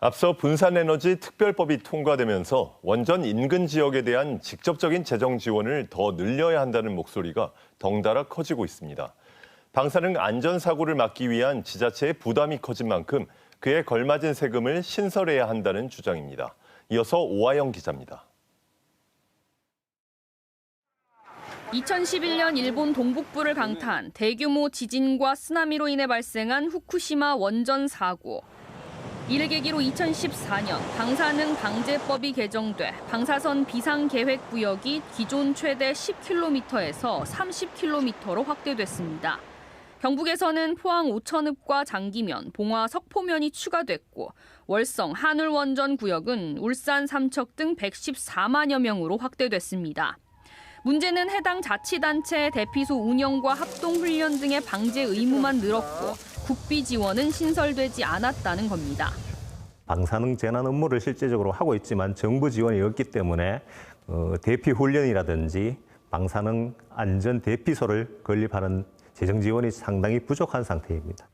앞서 분산에너지 특별법이 통과되면서 원전 인근 지역에 대한 직접적인 재정 지원을 더 늘려야 한다는 목소리가 덩달아 커지고 있습니다. 방사능 안전 사고를 막기 위한 지자체의 부담이 커진 만큼 그에 걸맞은 세금을 신설해야 한다는 주장입니다. 이어서 오하영 기자입니다. 2011년 일본 동북부를 강타한 대규모 지진과 쓰나미로 인해 발생한 후쿠시마 원전 사고. 이를 계기로 2014년 방사능 방제법이 개정돼 방사선 비상 계획 구역이 기존 최대 10km에서 30km로 확대됐습니다. 경북에서는 포항 오천읍과 장기면, 봉화 석포면이 추가됐고 월성 한울원전 구역은 울산 삼척 등 114만여 명으로 확대됐습니다. 문제는 해당 자치단체 대피소 운영과 합동훈련 등의 방제 의무만 늘었고 국비 지원은 신설되지 않았다는 겁니다. 방사능 재난 업무를 실제적으로 하고 있지만 정부 지원이 없기 때문에 어, 대피 훈련이라든지 방사능 안전 대피소를 건립하는 재정 지원이 상당히 부족한 상태입니다.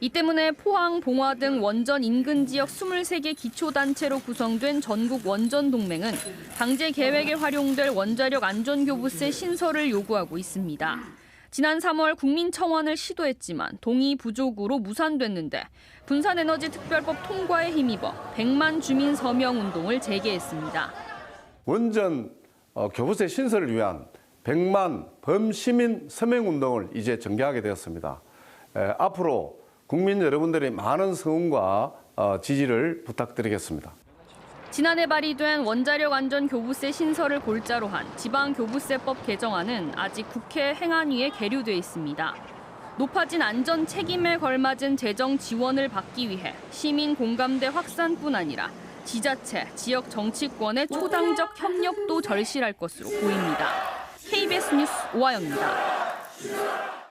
이 때문에 포항, 봉화 등 원전 인근 지역 23개 기초단체로 구성된 전국 원전 동맹은 방제 계획에 활용될 원자력 안전교부세 신설을 요구하고 있습니다. 지난 3월 국민청원을 시도했지만 동의 부족으로 무산됐는데 분산에너지 특별법 통과에 힘입어 100만 주민 서명 운동을 재개했습니다. 원전 어, 교부세 신설을 위한 100만 범시민 서명 운동을 이제 전개하게 되었습니다. 에, 앞으로 국민 여러분들의 많은 성원과 어, 지지를 부탁드리겠습니다. 지난해 발의된 원자력 안전 교부세 신설을 골자로 한 지방 교부세법 개정안은 아직 국회 행안위에 계류돼 있습니다. 높아진 안전 책임에 걸맞은 재정 지원을 받기 위해 시민 공감대 확산뿐 아니라 지자체, 지역 정치권의 초당적 협력도 절실할 것으로 보입니다. KBS 뉴스 오하영입니다.